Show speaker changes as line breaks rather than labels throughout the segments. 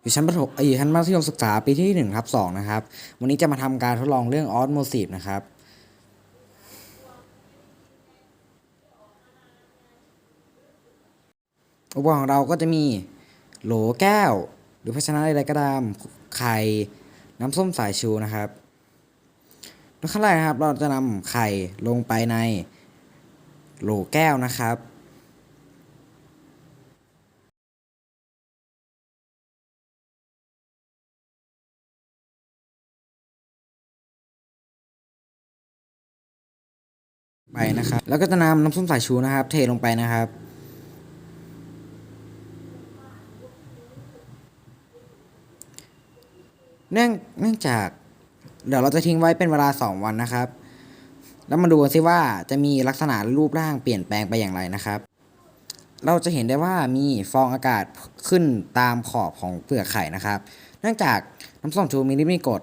อยู่ชั้นประถมอยู่ชั้นมัธยมศึกษาปีที่1ครับ2นะครับ วันนี้จะมาทำการทดลองเรื่องออสโมซิสนะครับ อุปกรณ์ของเราก็จะมีโหลแก้ว หรือภาชนะใดๆก็ตามไข่น้ำส้มสายชูนะครับขั้นแรกนะครับ เราจะนำไข่ลงไปในโหลแก้วนะครับ ไปนะครับ แล้วก็จะนำน้ำส้มสายชูนะครับ เทลงไปนะครับ เนื่องเนื่องจาก เดี๋ยวเราจะทิ้งไว้เป็นเวลา 2 วันนะครับ แล้วมาดูซิว่าจะมีลักษณะรูปร่างเปลี่ยนแปลงไปอย่างไรนะครับ เราจะเห็นได้ว่ามีฟองอากาศขึ้นตามขอบของเปลือกไข่นะครับ เนื่องจากน้ำส้มชูมีลิมิกรด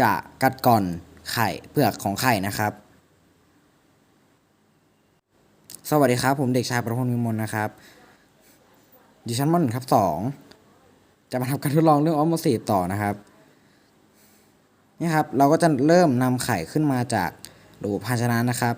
จะกัดก่อนไข่เปลือกของไข่นะครับ สวัสดีครับ ผมเด็กชายประพลมิมลนะครับอยู่ชั้นมหนึ่งทับสองจะมาทำการทดลองเรื่องออสโมซิสต่อนะครับนี่ครับ เราก็จะเริ่มนำไข่ขึ้นมาจากโหลภาชนะนะครับ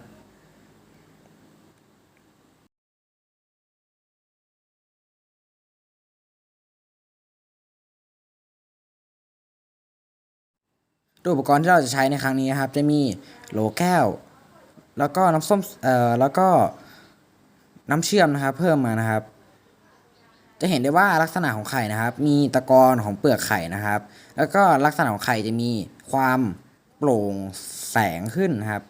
ดยอุปกรณ์ที่เราจะใช้ในครั้งนี้นะครับ จะมีโหลแก้ว แล้วก็น้ำส้มเอ่อแล้วก็ น้ำเชื่อมนะครับ เพิ่มมานะครับ จะเห็นได้ว่าลักษณะของไข่นะครับ มีตะกอนของเปลือกไข่นะครับ แล้วก็ลักษณะของไข่จะมีความโปร่งแสงขึ้นนะครับ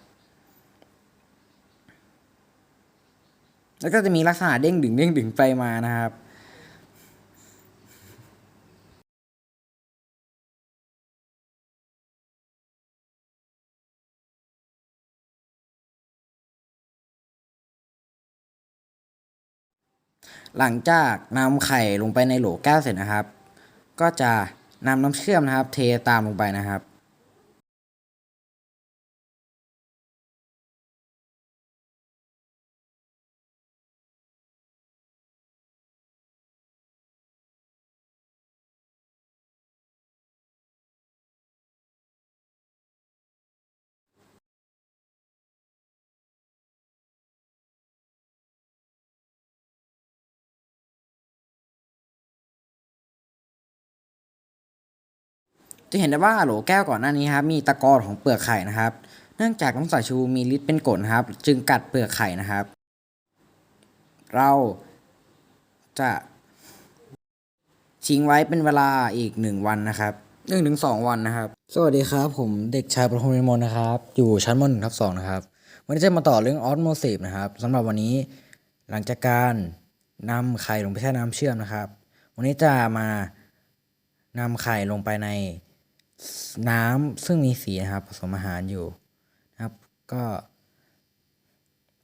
แล้วก็จะมีลักษณะเด้งดึงเด้งดึงไปมานะครับ หลังจากนำไข่ลงไปในโหลแก้วเสร็จนะครับ ก็จะนำน้ำเชื่อมนะครับ เทตามลงไปนะครับ จะเห็นได้ว่าโหลแก้วก่อนหน้านี้ครับมีตะกอนของเปลือกไข่นะครับ เนื่องจากน้ำสายชูมีฤทธิ์เป็นกรดนะครับ จึงกัดเปลือกไข่นะครับ เราจะทิ้งไว้เป็นเวลาอีกหนึ่งวันนะครับหนึ่งถึงสองวันนะครับ สวัสดีครับ ผมเด็กชายประพงศ์วิมลนะครับ อยู่ชั้นมหนึ่งทับสองนะครับ วันนี้จะมาต่อเรื่องออสโมซิสนะครับสำหรับวันนี้หลังจากการนำไข่ลงไปแช่น้ำเชื่อมนะครับ วันนี้จะมานำไข่ลงไปใน น้ำซึ่งมีสีนะครับผสมอาหารอยู่นะครับ ก็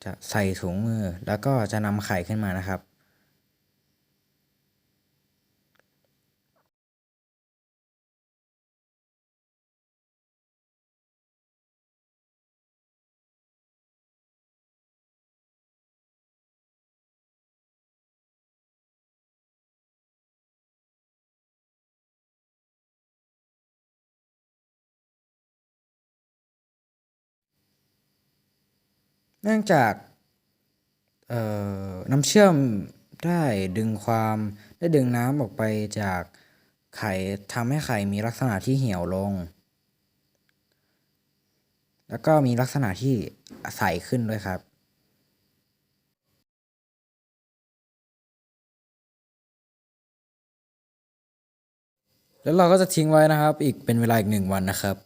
จะใส่ถุงมือแล้วก็จะนำไข่ขึ้นมานะครับ เนื่องจากน้ำเชื่อมได้ดึงความได้ดึงน้ำออกไปจากไข่ทำให้ไข่มีลักษณะที่เหี่ยวลง แล้วก็มีลักษณะที่ใสขึ้นด้วยครับ แล้วเราก็จะทิ้งไว้นะครับ อีกเป็นเวลาอีกหนึ่งวันนะครับ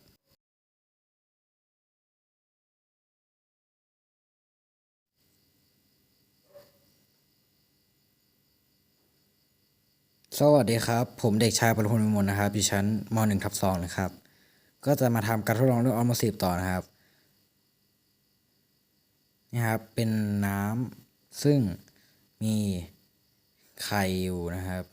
สวัสดีครับ ผมเด็กชายปรพลวิมลนะครับอยู่ชั้นม .1 ทับ2นะครับ ก็จะมาทำการทดลองเรื่องออสโมซิสต่อนะครับนี่ครับ เป็นน้ำซึ่งมีไข่อยู่นะครับ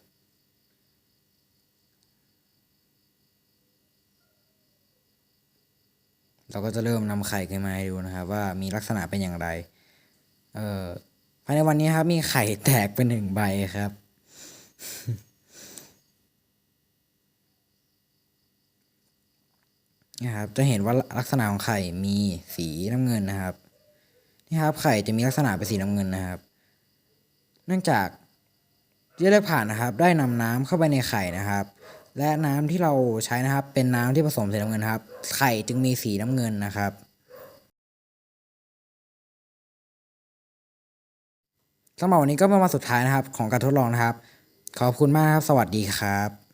เราก็จะเริ่มนำไข่ขึ้นมาให้ดูนะครับ ว่ามีลักษณะเป็นอย่างไร เอ่อภายในวันนี้ครับมีไข่แตกเป็นหนึ่งใบครับ นะครับจะเห็นว่าลักษณะของไข่มีสีน้ำเงินนะครับนี่ครับไข่จะมีลักษณะเป็นสีน้ำเงินนะครับ เนื่องจากเยื่อเลือดผ่านนะครับ ได้นำน้ำเข้าไปในไข่นะครับ และน้ำที่เราใช้นะครับ เป็นน้ำที่ผสมสีน้ำเงินครับ ไข่จึงมีสีน้ำเงินนะครับ สำหรับวันนี้ก็เป็นวันสุดท้ายนะครับ ของการทดลองนะครับ ขอบคุณมากครับ สวัสดีครับ